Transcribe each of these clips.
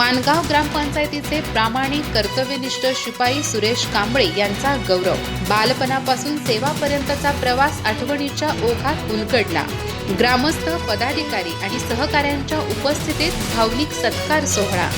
मानगाव ग्रामपंचायतीचे प्रामाणिक कर्तव्यनिष्ठ शिपाई सुरेश कांबळे यांचा गौरव. बालपणापासून सेवापर्यंतचा प्रवास आठवणीच्या ओघात उलगडला. ग्रामस्थ पदाधिकारी आणि सहकाऱ्यांच्या उपस्थितीत भावनिक सत्कार सोहळा.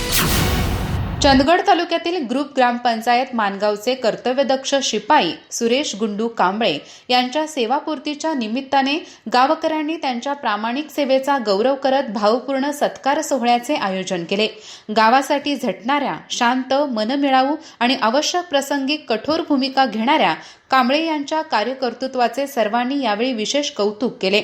चंदगड तालुक्यातील ग्रुप ग्रामपंचायत मानगावचे कर्तव्यदक्ष शिपाई सुरेश गुंडू कांबळे यांच्या सेवापूर्तीच्या निमित्ताने गावकऱ्यांनी त्यांच्या प्रामाणिक सेवेचा गौरव करत भावपूर्ण सत्कार सोहळ्याचे आयोजन केले. गावासाठी झटणाऱ्या शांत मनमिळावू आणि आवश्यक प्रसंगी कठोर भूमिका घेणाऱ्या कांबळे यांच्या कार्यकर्तृत्वाचे सर्वांनी यावेळी विशेष कौतुक केले.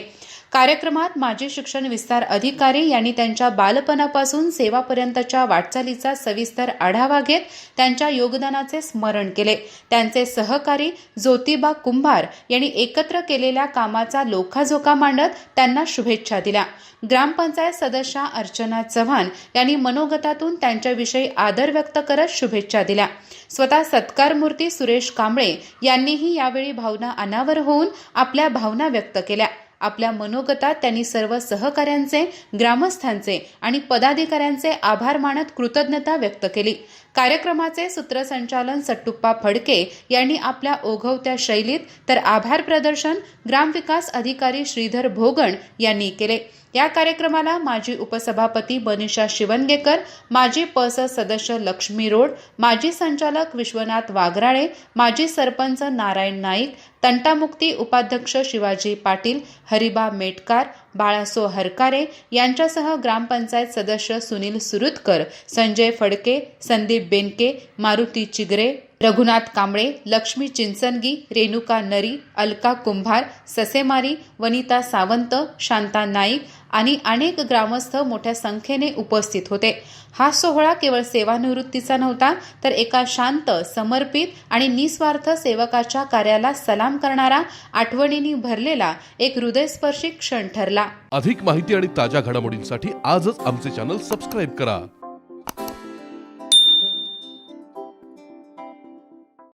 कार्यक्रमात माजी शिक्षण विस्तार अधिकारी यांनी त्यांच्या बालपणापासून सेवापर्यंतच्या वाटचालीचा सविस्तर आढावा घेत त्यांच्या योगदानाचे स्मरण केले. त्यांचे सहकारी ज्योतिबा कुंभार यांनी एकत्र केलेल्या कामाचा लोखाझोका मांडत त्यांना शुभेच्छा दिल्या. ग्रामपंचायत सदस्या अर्चना चव्हाण यांनी मनोगतातून त्यांच्याविषयी आदर व्यक्त करत शुभेच्छा दिल्या. स्वतः सत्कारमूर्ती सुरेश कांबळे यांनीही यावेळी भावना अनावर होऊन आपल्या भावना व्यक्त केल्या. आपल्या मनोगतात त्यांनी सर्व सहकाऱ्यांचे ग्रामस्थांचे आणि पदाधिकाऱ्यांचे आभार मानत कृतज्ञता व्यक्त केली. कार्यक्रमाचे सूत्रसंचालन सट्टुप्पा फडके यांनी आपल्या ओघवत्या शैलीत तर आभार प्रदर्शन ग्रामविकास अधिकारी श्रीधर भोगण यांनी केले. या कार्यक्रमाला माजी उपसभापती मनीषा शिवनगेकर माजी पस सदस्य लक्ष्मी रोड माजी संचालक विश्वनाथ वाघराळे माजी सरपंच नारायण नाईक तंटामुक्ती उपाध्यक्ष शिवाजी पाटील हरिबा मेटकार बाळासो हरकारे यांच्यासह ग्रामपंचायत सदस्य सुनील सुरुतकर संजय फडके संदीप बेनके मारुती चिगरे रघुनाथ कांबळे लक्ष्मी चिंचनगी रेणुका नरी अलका कुंभार ससेमारी वनिता सावंत शांता नाईक आणि अनेक ग्रामस्थ मोठ्या संख्येने उपस्थित होते. हा सोहळा केवळ सेवानिवृत्तीचा नव्हता तर एका शांत समर्पित आणि निस्वार्थ सेवकाच्या कार्याला सलाम करणारा आठवणींनी भरलेला एक हृदयस्पर्शी क्षण ठरला. अधिक माहिती आणि ताज्या घडामोडींसाठी आजच आमचे चॅनल सबस्क्राईब करा.